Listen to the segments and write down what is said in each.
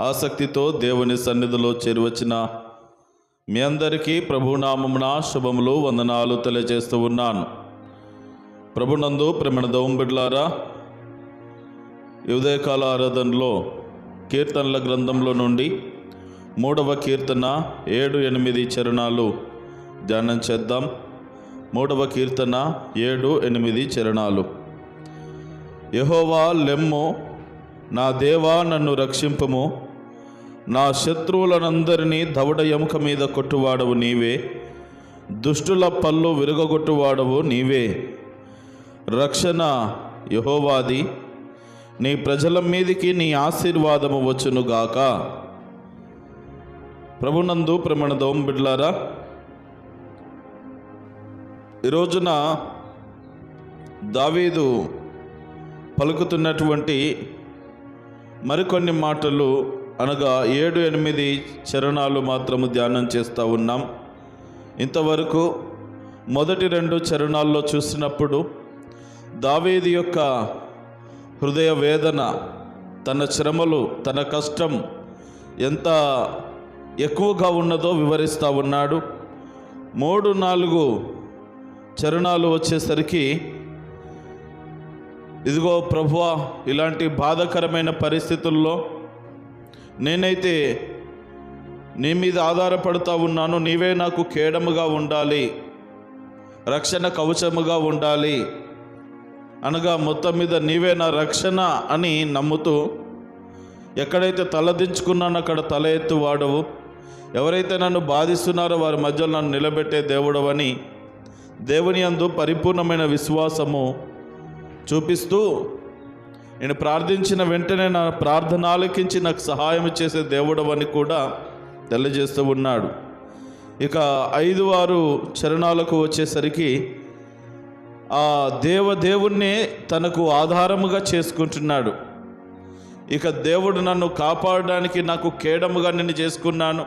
ఆసక్తితో దేవుని సన్నిధిలో చేరువచ్చిన మీ అందరికీ ప్రభునామమున శుభములు వందనాలు తెలియజేస్తూ ఉన్నాను. ప్రభునందు ప్రమణ దౌంబిడ్లారా ఉదయకాల ఆరాధనలో కీర్తనల గ్రంథంలో నుండి మూడవ కీర్తన ఏడు ఎనిమిది చరణాలు ధ్యానం చేద్దాం. మూడవ కీర్తన ఏడు ఎనిమిది చరణాలు. యహోవా లెమ్ము నా దేవా నన్ను రక్షింపము. నా శత్రువులనందరినీ దవడ ఎముక మీద కొట్టువాడవు నీవే. దుష్టుల పళ్ళు విరగొట్టువాడవు నీవే. రక్షణ యహోవాది నీ ప్రజల మీదికి నీ ఆశీర్వాదము వచ్చునుగాక. ప్రభునందు ప్రమణ దోం బిడ్లారా ఈ రోజున దావీదు పలుకుతున్నటువంటి మరికొన్ని మాటలు అనగా ఏడు ఎనిమిది చరణాలు మాత్రము ధ్యానం చేస్తూ ఉన్నాం. ఇంతవరకు మొదటి రెండు చరణాల్లో చూసినప్పుడు దావేది యొక్క హృదయ వేదన తన శ్రమలు తన కష్టం ఎంత ఎక్కువగా ఉన్నదో వివరిస్తూ ఉన్నాడు. మూడు నాలుగు చరణాలు వచ్చేసరికి ఇదిగో ప్రభువా ఇలాంటి బాధాకరమైన పరిస్థితుల్లో నేనైతే నీ మీద ఆధారపడుతూ ఉన్నాను. నీవే నాకు కేడముగా ఉండాలి. రక్షణ కవచముగా ఉండాలి. అనగా మొత్తం మీద నీవే నా రక్షణ అని నమ్ముతూ ఎక్కడైతే తలదించుకున్నానో అక్కడ తల ఎత్తు వాడవు. ఎవరైతే నన్ను బాధిస్తున్నారో వారి మధ్యలో నన్ను నిలబెట్టే దేవుడవని దేవుని అందు పరిపూర్ణమైన విశ్వాసము చూపిస్తూ నేను ప్రార్థించిన వెంటనే నా ప్రార్థన ఆలకించి నాకు సహాయం చేసే దేవుడవని కూడా తెలియజేస్తూ ఉన్నాడు. ఇక ఐదు వారు చరణాలకు వచ్చేసరికి ఆ దేవదేవుణ్ణి తనకు ఆధారముగా చేసుకుంటున్నాడు. ఇక దేవుడు నన్ను కాపాడడానికి నాకు కేడముగా నేను చేసుకున్నాను.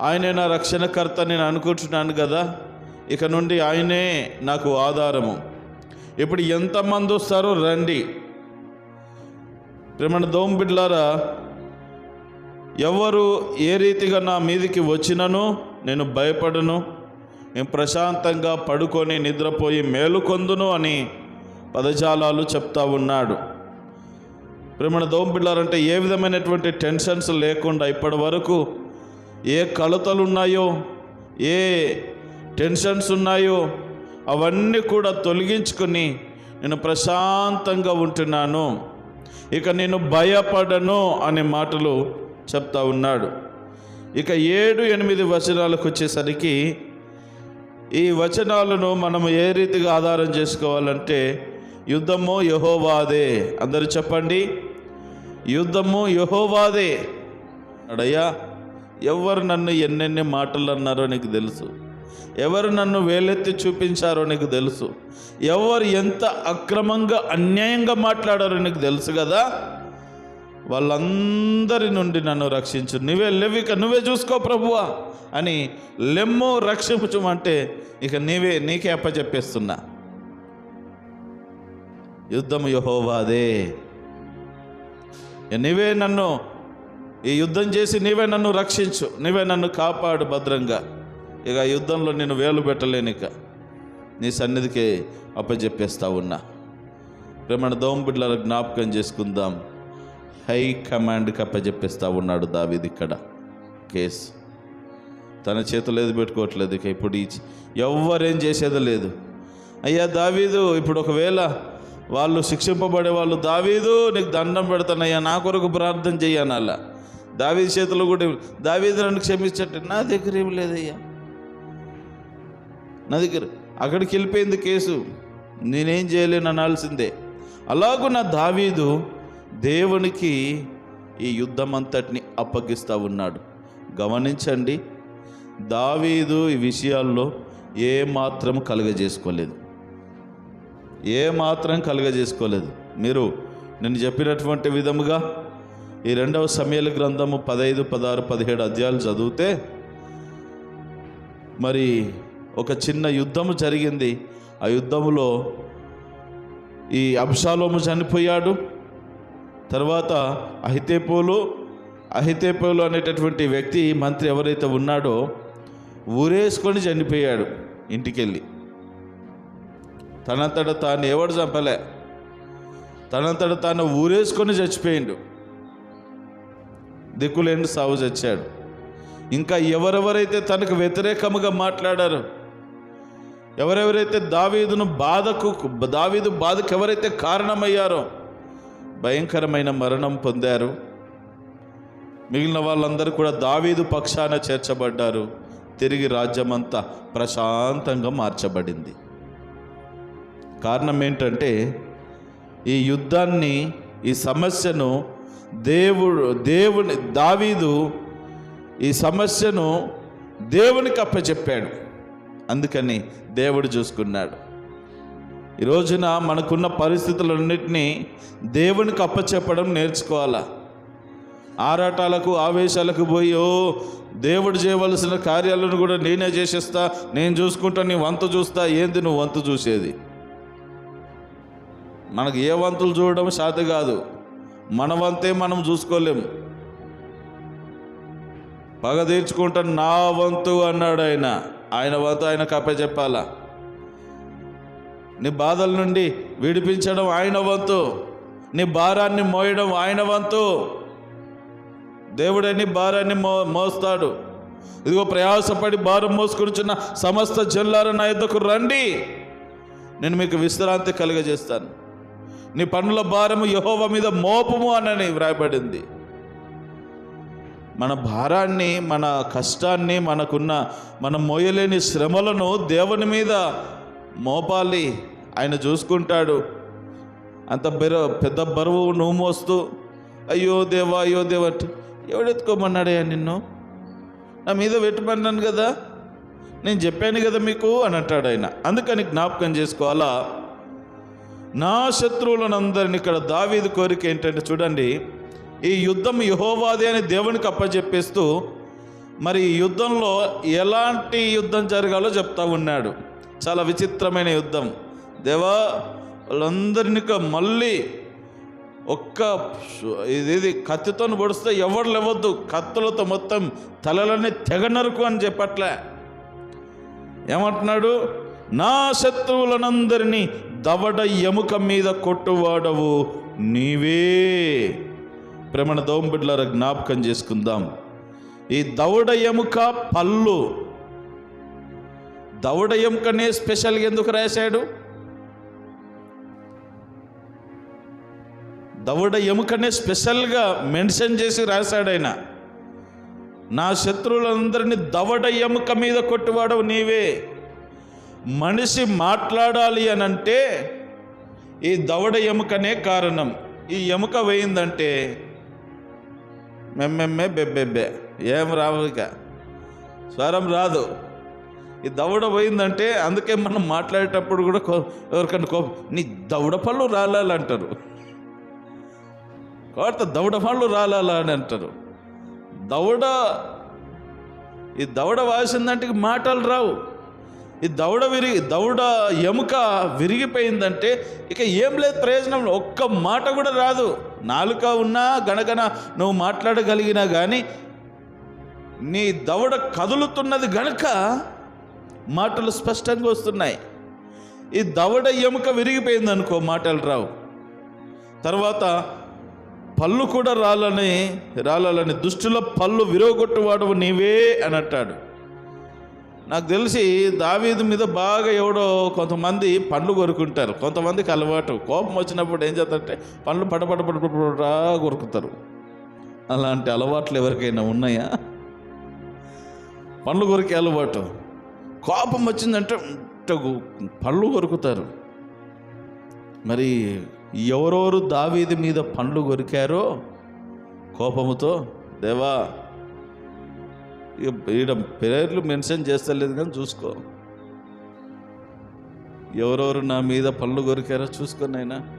ఆయనే నా రక్షణకర్త నేను అనుకుంటున్నాను కదా. ఇక నుండి ఆయనే నాకు ఆధారము. ఇప్పుడు ఎంతమంది వస్తారో రండి. ప్రేమణ దోంబిడ్లారా ఎవరు ఏ రీతిగా నా మీదికి వచ్చినను నేను భయపడను. నేను ప్రశాంతంగా పడుకొని నిద్రపోయి మేలుకొందును అని పదజాలాలు చెప్తా ఉన్నాడు. ప్రేమణ దోంబిళ్ళారంటే ఏ విధమైనటువంటి టెన్షన్స్ లేకుండా ఇప్పటి వరకు ఏ కలతలు ఉన్నాయో ఏ టెన్షన్స్ ఉన్నాయో అవన్నీ కూడా తొలగించుకుని నేను ప్రశాంతంగా ఉంటున్నాను. ఇక నేను భయపడను అనే మాటలు చెప్తా ఉన్నాడు. ఇక ఏడు ఎనిమిది వచనాలకు వచ్చేసరికి ఈ వచనాలను మనం ఏ రీతిగా ఆధారం చేసుకోవాలంటే యుద్ధము యహోవాదే. అందరూ చెప్పండి. యుద్ధము యహోవాదే. అడయ్యా ఎవరు నన్ను ఎన్నెన్ని మాటలు అన్నారో నీకు తెలుసు. ఎవరు నన్ను వేలెత్తి చూపించారో నీకు తెలుసు. ఎవరు ఎంత అక్రమంగా అన్యాయంగా మాట్లాడారో నీకు తెలుసు కదా. వాళ్ళందరి నుండి నన్ను రక్షించు. నువ్వే లెవ్విక నువ్వే చూసుకో ప్రభువా అని లెమ్ము రక్షించమంటే ఇక నీవే నీకే అప్పచెప్పేస్తున్నా. యుద్ధం యహోవాదే. నీవే నన్ను ఈ యుద్ధం చేసి నీవే నన్ను రక్షించు. నీవే నన్ను కాపాడు భద్రంగా. ఇక యుద్ధంలో నేను వేలు పెట్టలేనిక నీ సన్నిధికి అప్పచెప్పేస్తా ఉన్నా. ప్రేమణ దోంబిడ్ల జ్ఞాపకం చేసుకుందాం. హై కమాండ్కి అప్పచెప్పేస్తా ఉన్నాడు దావిది ఇక్కడ. కేసు. తన చేతులు ఏది పెట్టుకోవట్లేదు ఇక. ఇప్పుడు ఈ ఎవ్వరేం చేసేది లేదు. అయ్యా దావీదు ఇప్పుడు ఒకవేళ వాళ్ళు శిక్షింపబడే వాళ్ళు దావీదు నీకు దండం పెడతానయ్యా నా కొరకు ప్రార్థన చెయ్యాను అలా చేతులు కూడా దావీదు నన్ను క్షమించట్టు నా దగ్గర ఏం లేదయ్యా. నా దగ్గర అక్కడికి వెళ్ళిపోయింది కేసు. నేనేం చేయలేను అనాల్సిందే. అలాగూ నా దావీదు దేవునికి ఈ యుద్ధం అంతటిని అప్పగిస్తూ ఉన్నాడు. గమనించండి దావీదు ఈ విషయాల్లో ఏ మాత్రం కలుగజేసుకోలేదు. ఏ మాత్రం కలుగజేసుకోలేదు. మీరు నేను చెప్పినటువంటి విధముగా ఈ రెండవ సమయాల గ్రంథము పదహైదు పదహారు పదిహేడు అధ్యాయాలు చదివితే మరి ఒక చిన్న యుద్ధము జరిగింది. ఆ యుద్ధములో ఈ అబ్షాలోము చనిపోయాడు. తర్వాత అహితేపోలు అహితేపోలు అనేటటువంటి వ్యక్తి మంత్రి ఎవరైతే ఉన్నాడో ఊరేసుకొని చనిపోయాడు ఇంటికెళ్ళి. తనంతట తాను ఎవడు చంపలే? తనంతట తాను ఊరేసుకొని చచ్చిపోయిండు. దిక్కులేని సాగు చచ్చాడు. ఇంకా ఎవరెవరైతే తనకు వ్యతిరేకముగా మాట్లాడారో ఎవరెవరైతే దావీదును బాధకు దావీదు బాధకు ఎవరైతే కారణమయ్యారో భయంకరమైన మరణం పొందారు. మిగిలిన వాళ్ళందరూ కూడా దావీదు పక్షాన చేర్చబడ్డారు. తిరిగి రాజ్యమంతా ప్రశాంతంగా మార్చబడింది. కారణం ఏంటంటే ఈ యుద్ధాన్ని ఈ సమస్యను దేవుడు దేవుని దావీదు ఈ సమస్యను దేవునికి అప్పచెప్పాడు. అందుకని దేవుడు చూసుకున్నాడు. ఈ రోజున మనకున్న పరిస్థితులన్నింటినీ దేవునికి అప్పచెప్పడం నేర్చుకోవాలా? ఆరాటాలకు ఆవేశాలకు పోయి ఓ దేవుడు చేయవలసిన కార్యాలను కూడా నేనే చేసేస్తా నేను చూసుకుంటా నీ వంతు చూస్తా ఏంది నువ్వు వంతు చూసేది? మనకు ఏ వంతులు చూడడం సాధ్య కాదు. మన వంతే మనం చూసుకోలేం. పగ తీర్చుకుంటా నా వంతు అన్నాడు ఆయన. ఆయన వద్ద ఆయన కాపే చెప్పాలా? నీ బాధల నుండి విడిపించడం ఆయన వంతు. నీ భారాన్ని మోయడం ఆయన వంతు. దేవుడని భారాన్ని మో మోస్తాడు. ఇదిగో ప్రయాసపడి భారం మోసుకునిచున్న సమస్త జల్లార నా యొద్దకు రండి. నేను మీకు విశ్రాంతి కలుగజేస్తాను. నీ పనుల భారము యహోవ మీద మోపము అనని వ్రాయబడింది. మన భారాన్ని మన కష్టాన్ని మనకున్న మనం మోయలేని శ్రమలను దేవుని మీద మోపాలి. ఆయన చూసుకుంటాడు. అంత బెర పెద్ద బరువు నువ్వు మోస్తూ అయ్యో దేవా అయ్యో దేవా ఎవడెత్తుకోమన్నాడయ్యా నిన్ను? నా మీద పెట్టమన్నాను కదా. నేను చెప్పాను కదా మీకు అని అంటాడు ఆయన. అందుకని జ్ఞాపకం చేసుకోవాలా? నా శత్రువులనందరిని ఇక్కడ దావీదు కోరిక ఏంటంటే చూడండి ఈ యుద్ధం యహోవాదే అని దేవునికి అప్పచెప్పేస్తూ మరి ఈ యుద్ధంలో ఎలాంటి యుద్ధం జరగాలో చెప్తా ఉన్నాడు. చాలా విచిత్రమైన యుద్ధం. దేవా వాళ్ళందరినీ మళ్ళీ ఒక్క ఇది కత్తితో పొడిస్తే ఎవరు లేవద్దు. కత్తులతో మొత్తం తలలన్నీ తెగ నరుకు అని చెప్పట్లే. ఏమంటున్నాడు? నా శత్రువులనందరినీ దవడ ఎముక మీద కొట్టువాడవు నీవే. ప్రేమణ దోంబిడ్లర జ్ఞాపకం చేసుకుందాం. ఈ దవడ ఎముక పళ్ళు. దవడ ఎముకనే స్పెషల్గా ఎందుకు రాశాడు? దవడ ఎముకనే స్పెషల్గా మెన్షన్ చేసి రాశాడు ఆయన. నా శత్రువులందరినీ దవడ ఎముక మీద కొట్టువాడవు నీవే. మనిషి మాట్లాడాలి అని అంటే ఈ దవడ ఎముకనే కారణం. ఈ ఎముక వేయిందంటే మెమ్మెమ్మే బెబ్బెబ్బే. ఏం రావు ఇక. స్వరం రాదు. ఈ దవడ పోయిందంటే అందుకే మనం మాట్లాడేటప్పుడు కూడా కో- ఎవరికన్నా కోపం నీ దవడ పళ్ళు రాలాలంటారు కోట దవడ పళ్ళు రాలాలా అని అంటారు. దవడ ఈ దవడ వాసిందంటే మాటలు రావు. ఈ దౌడ విరిగి దవడ ఎముక విరిగిపోయిందంటే ఇక ఏం లేదు ప్రయోజనం ఒక్క మాట కూడా రాదు. నాలుక ఉన్నా గనగన నువ్వు మాట్లాడగలిగినా కానీ నీ దవడ కదులుతున్నది గనక మాటలు స్పష్టంగా వస్తున్నాయి. ఈ దవడ ఎముక విరిగిపోయింది అనుకో మాటలు రావు. తర్వాత పళ్ళు కూడా రాలని రాలని దుష్టుల పళ్ళు విరగొట్టువాడు నీవే అని అంటాడు. నాకు తెలిసి దావీదు మీద బాగా ఎవడో కొంతమంది పండ్లు కొరుకుంటారు. కొంతమందికి అలవాటు. కోపం వచ్చినప్పుడు ఏం చేస్తారంటే పండ్లు పడపడ పడపడరా కొరుకుతారు. అలాంటి అలవాట్లు ఎవరికైనా ఉన్నాయా? పండ్లు కొరికే అలవాటు. కోపం వచ్చిందంటే పళ్ళు కొరుకుతారు. మరి ఎవరెవరు దావీది మీద పండ్లు కొరికారో కోపముతో? దేవా ఈడ పేర్లు మెన్షన్ చేస్తలేదు కానీ చూసుకో. ఎవరెవరు నా మీద పనులు కొరికారో చూసుకో అయినా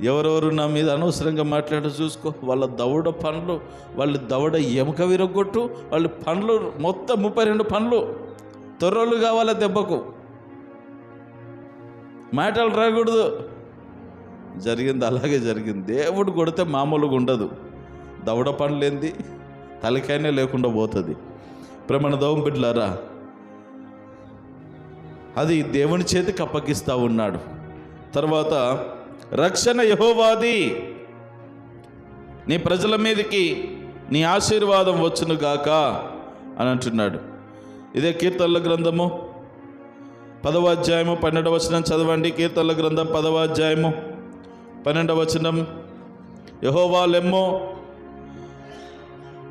ఎవరెవరు నా మీద అనవసరంగా మాట్లాడో చూసుకో. వాళ్ళ దవడ పనులు వాళ్ళ దవడ ఎముక విరగొట్టు వాళ్ళ పనులు మొత్తం ముప్పై రెండు పనులు తొర్రలు కావాల దెబ్బకు. మాటలు రాకూడదు. జరిగింది అలాగే జరిగింది. దేవుడు కొడితే మామూలుగా ఉండదు. దవడ పండ్లేంది? తలకాయనే లేకుండా పోతుంది. ప్రమణ దోమ బిడ్డలారా అది దేవుని చేతికి అప్పగిస్తూ ఉన్నాడు. తర్వాత రక్షణ యహోవాది నీ ప్రజల మీదకి నీ ఆశీర్వాదం వచ్చును గాక అని అంటున్నాడు. ఇదే కీర్తనల గ్రంథము పదవ అధ్యాయము పన్నెండవ వచనం చదవండి. కీర్తనల గ్రంథం పదవ అధ్యాయము పన్నెండవ వచనం. యహోవాలెమ్మో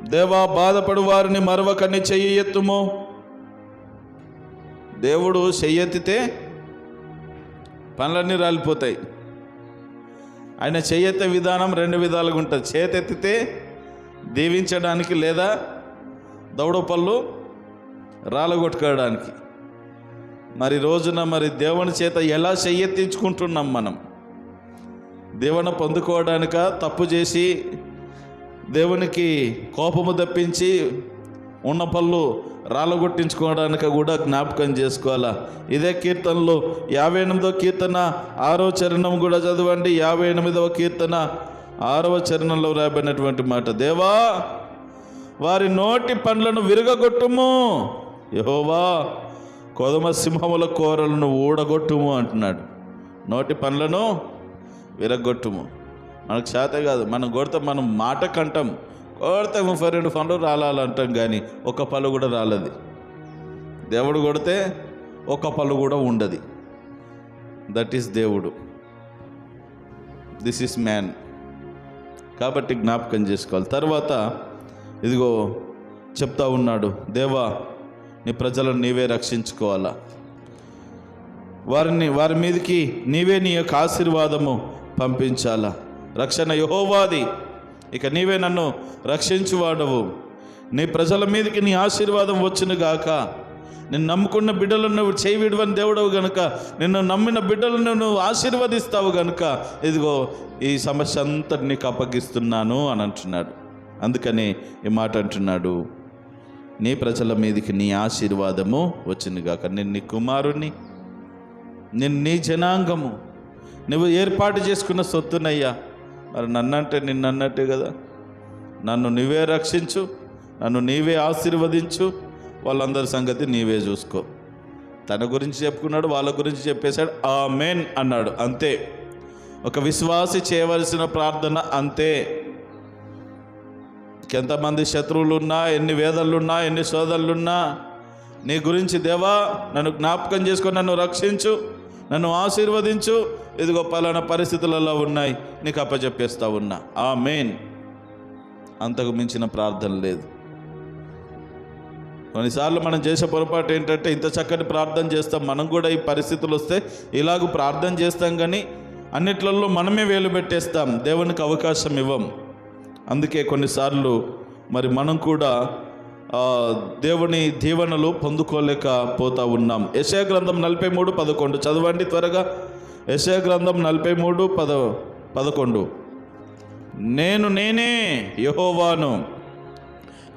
దేవా బాధపడు వారిని మరవకని చెయ్యి ఎత్తుము. దేవుడు చెయ్యెత్తితే పనులన్నీ రాలిపోతాయి. ఆయన చెయ్యెత్తే విధానం రెండు విధాలుగా ఉంటుంది. చేతెత్తితే దీవించడానికి లేదా దౌడ పళ్ళు రాలగొట్టుకోవడానికి. మరి రోజున మరి దేవుని చేత ఎలా చెయ్యెత్తించుకుంటున్నాం మనం? దేవుని పొందుకోవడానిక? తప్పు చేసి దేవునికి కోపము తప్పించి ఉన్న పళ్ళు రాళ్ళగొట్టించుకోవడానికి కూడా జ్ఞాపకం చేసుకోవాలా? ఇదే కీర్తనలో యాభై ఎనిమిదవ కీర్తన ఆరో చరణం కూడా చదవండి. యాభై ఎనిమిదవ కీర్తన ఆరవ చరణంలో రాబడినటువంటి మాట. దేవా వారి నోటి పండ్లను విరగగొట్టుము. యహోవా కొదమ సింహముల కూరలను ఊడగొట్టుము అంటున్నాడు. నోటి పండ్లను విరగొట్టుము. మనకు చేత కాదు మనం కొడితే మనం మాట కంటాం. కొడితే ముప్పై రెండు పనులు రాలంటాం కానీ ఒక పళ్ళు కూడా రాలది. దేవుడు కొడితే ఒక పళ్ళు కూడా ఉండదు. దట్ ఈస్ దేవుడు. దిస్ ఈస్ మ్యాన్ కాబట్టి జ్ఞాపకం చేసుకోవాలి. తర్వాత ఇదిగో చెప్తా ఉన్నాడు దేవా నీ ప్రజలను నీవే రక్షించుకోవాలా? వారిని వారి మీదకి నీవే నీ యొక్క ఆశీర్వాదము పంపించాలా? రక్షణ యహోవాది. ఇక నీవే నన్ను రక్షించువాడవు. నీ ప్రజల మీదకి నీ ఆశీర్వాదం వచ్చును గాక నిన్ను నమ్ముకున్న బిడ్డలను నువ్వు చేయి విడవని దేవుడవు గనుక. నిన్ను నమ్మిన బిడ్డలను నువ్వు ఆశీర్వదిస్తావు గనుక. ఇదిగో ఈ సమస్య అంతటి నీకు అప్పగిస్తున్నాను అని అంటున్నాడు. అందుకని ఈ మాట అంటున్నాడు. నీ ప్రజల మీదకి నీ ఆశీర్వాదము వచ్చింది గాక నేను నీ కుమారుణ్ణి. నేను నీ జనాంగము. నువ్వు ఏర్పాటు చేసుకున్న సొత్తునయ్యా. మరి నన్నంటే నిన్నన్నట్టే కదా. నన్ను నీవే రక్షించు నన్ను నీవే ఆశీర్వదించు వాళ్ళందరి సంగతి నీవే చూసుకో. తన గురించి చెప్పుకున్నాడు వాళ్ళ గురించి చెప్పేశాడు ఆ మెయిన్ అన్నాడు అంతే. ఒక విశ్వాసి చేయవలసిన ప్రార్థన అంతే. ఎంతమంది శత్రువులున్నా ఎన్ని వేదనలున్నా ఎన్ని సోదరులున్నా నీ గురించి దేవా నన్ను జ్ఞాపకం చేసుకొని నన్ను రక్షించు. నన్ను ఆశీర్వదించు. ఇదిగో పలానా పరిస్థితులలో ఉన్నాయి. నీకు అప్పచెప్పేస్తా ఉన్నా. ఆ మెయిన్ అంతకు మించిన ప్రార్థన లేదు. కొన్నిసార్లు మనం చేసే పొరపాటు ఏంటంటే ఇంత చక్కటి ప్రార్థన చేస్తాం. మనం కూడా ఈ పరిస్థితులు వస్తే ఇలాగ ప్రార్థన చేస్తాం కానీ అన్నిట్లలో మనమే వేలు పెట్టేస్తాం. దేవునికి అవకాశం ఇవ్వం. అందుకే కొన్నిసార్లు మరి మనం కూడా దేవుని దీవెనలు పొందుకోలేకపోతా ఉన్నాం. యశయ గ్రంథం నలభై మూడు పదకొండు. చదవండి త్వరగా. యశయ గ్రంథం నలభై మూడు పద పదకొండు. నేను నేనే యహోవాను.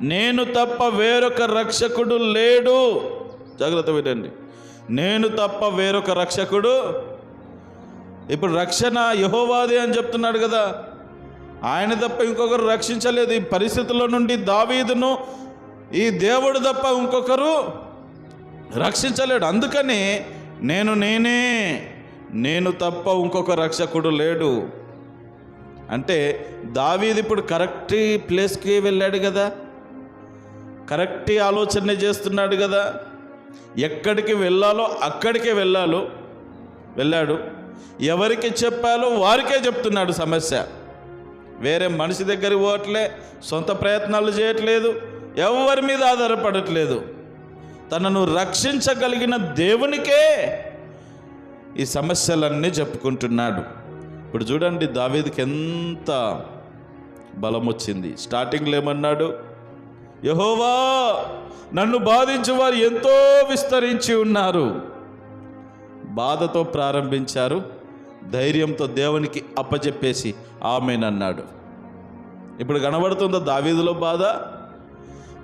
నేను తప్ప వేరొక రక్షకుడు లేడు. జాగ్రత్త వినండి. నేను తప్ప వేరొక రక్షకుడు ఇప్పుడు రక్షణ యహోవాది అని చెప్తున్నాడు కదా. ఆయన తప్ప ఇంకొకరు రక్షించలేదు. ఈ పరిస్థితుల్లో నుండి దావీదును ఈ దేవుడు తప్ప ఇంకొకరు రక్షించలేడు. అందుకని నేను నేనే నేను తప్ప ఇంకొక రక్షకుడు లేడు. అంటే దావీది ఇప్పుడు కరెక్ట్ ప్లేస్కి వెళ్ళాడు కదా. కరెక్ట్ ఆలోచన చేస్తున్నాడు కదా. ఎక్కడికి వెళ్ళాలో అక్కడికే వెళ్ళాలో వెళ్ళాడు. ఎవరికి చెప్పాలో వారికే చెప్తున్నాడు సమస్య. వేరే మనిషి దగ్గరికి పోవట్లే సొంత ప్రయత్నాలు చేయట్లేదు. ఎవరి మీద ఆధారపడట్లేదు. తనను రక్షించగలిగిన దేవునికే ఈ సమస్యలన్నీ చెప్పుకుంటున్నాడు. ఇప్పుడు చూడండి దావీదికి ఎంత బలం వచ్చింది. స్టార్టింగ్లో ఏమన్నాడు? యహోవా నన్ను బాధించు వారు ఎంతో విస్తరించి ఉన్నారు. బాధతో ప్రారంభించారు. ధైర్యంతో దేవునికి అప్పచెప్పేసి ఆమెనన్నాడు. ఇప్పుడు కనబడుతుందా దావీదులో బాధ?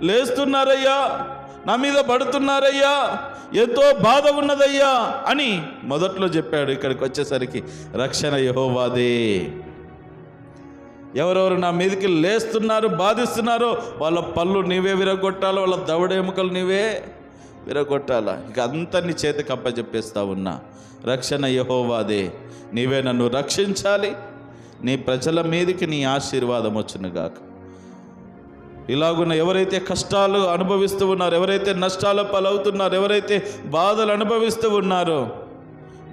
లేస్తున్నారయ్యా నా మీద పడుతున్నారయ్యా ఎంతో బాధ ఉన్నదయ్యా అని మొదట్లో చెప్పాడు ఇక్కడికి వచ్చేసరికి రక్షణ యహోవాదే. ఎవరెవరు నా మీదకి లేస్తున్నారు బాధిస్తున్నారో వాళ్ళ పళ్ళు నీవే విరగొట్టాలో వాళ్ళ దవడెముకలు నీవే విరగొట్టాలా? ఇక అంతని నీ చేతికి అప్పచెప్పేస్తా ఉన్నా రక్షణ యహోవాదే నీవే నన్ను రక్షించాలి నీ ప్రజల మీదకి నీ ఆశీర్వాదం వచ్చునుగాక. ఇలాగున్న ఎవరైతే కష్టాలు అనుభవిస్తూ ఉన్నారు ఎవరైతే నష్టాల పాలవుతున్నారు ఎవరైతే బాధలు అనుభవిస్తూ ఉన్నారో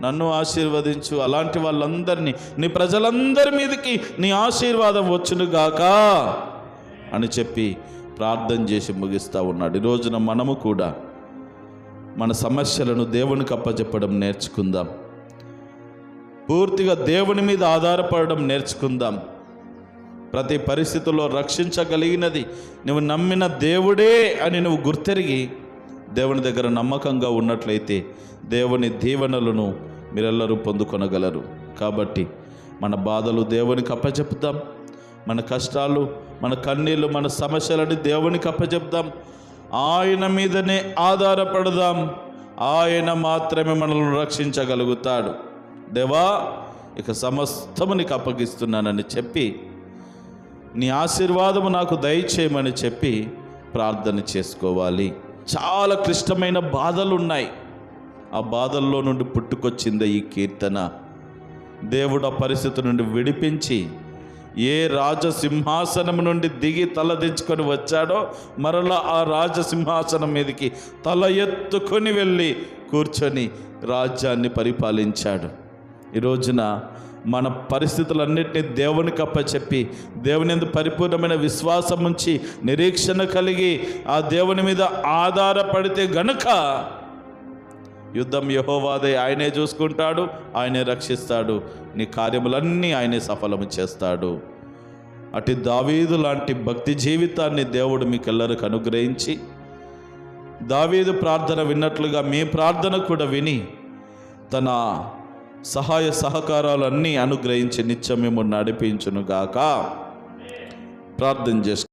నన్ను ఆశీర్వదించు. అలాంటి వాళ్ళందరినీ నీ ప్రజలందరి మీదకి నీ ఆశీర్వాదం వచ్చునుగాక అని చెప్పి ప్రార్థన చేసి ముగిస్తూ ఉన్నాడు. ఈ రోజున మనము కూడా మన సమస్యలను దేవునికి అప్పచెప్పడం నేర్చుకుందాం. పూర్తిగా దేవుని మీద ఆధారపడడం నేర్చుకుందాం. ప్రతి పరిస్థితుల్లో రక్షించగలిగినది. నువ్వు నమ్మిన దేవుడే అని నువ్వు గుర్తెరిగి దేవుని దగ్గర నమ్మకంగా ఉన్నట్లయితే దేవుని దీవెనలను మీరెల్లరూ పొందుకొనగలరు. కాబట్టి మన బాధలు దేవునికి అప్పచెప్దాం మన కష్టాలు మన కన్నీళ్ళు మన సమస్యలని దేవునికి అప్పచెప్దాం ఆయన మీదనే ఆధారపడదాం. ఆయన మాత్రమే మనల్ని రక్షించగలుగుతాడు. దేవా ఇక సమస్తము నీకు అప్పగిస్తున్నానని చెప్పి నీ ఆశీర్వాదము నాకు దయచేయమని చెప్పి ప్రార్థన చేసుకోవాలి. చాలా క్లిష్టమైన బాధలు ఉన్నాయి ఆ బాధల్లో నుండి పుట్టుకొచ్చింది ఈ కీర్తన. దేవుడు ఆ పరిస్థితి నుండి విడిపించి ఏ రాజసింహాసనం నుండి దిగి తల దించుకొని వచ్చాడో మరలా ఆ రాజసింహాసనం మీదకి తల ఎత్తుకొని వెళ్ళి కూర్చొని రాజ్యాన్ని పరిపాలించాడు. ఈ రోజున మన పరిస్థితులన్నింటినీ దేవునికి అప్పచెప్పి దేవుని ఎందు పరిపూర్ణమైన విశ్వాసం ఉంచి నిరీక్షణ కలిగి ఆ దేవుని మీద ఆధారపడితే గనుక యుద్ధం యహోవాదే ఆయనే చూసుకుంటాడు ఆయనే రక్షిస్తాడు. నీ కార్యములన్నీ ఆయనే సఫలము చేస్తాడు. అటు దావీదు లాంటి భక్తి జీవితాన్ని దేవుడు మీకెల్లరికి అనుగ్రహించి దావీదు ప్రార్థన విన్నట్లుగా మీ ప్రార్థన కూడా విని తన సహాయ సహకారాలన్నీ అనుగ్రహించి నిత్యం మేము నడిపించునుగాక. ప్రార్థన చేసు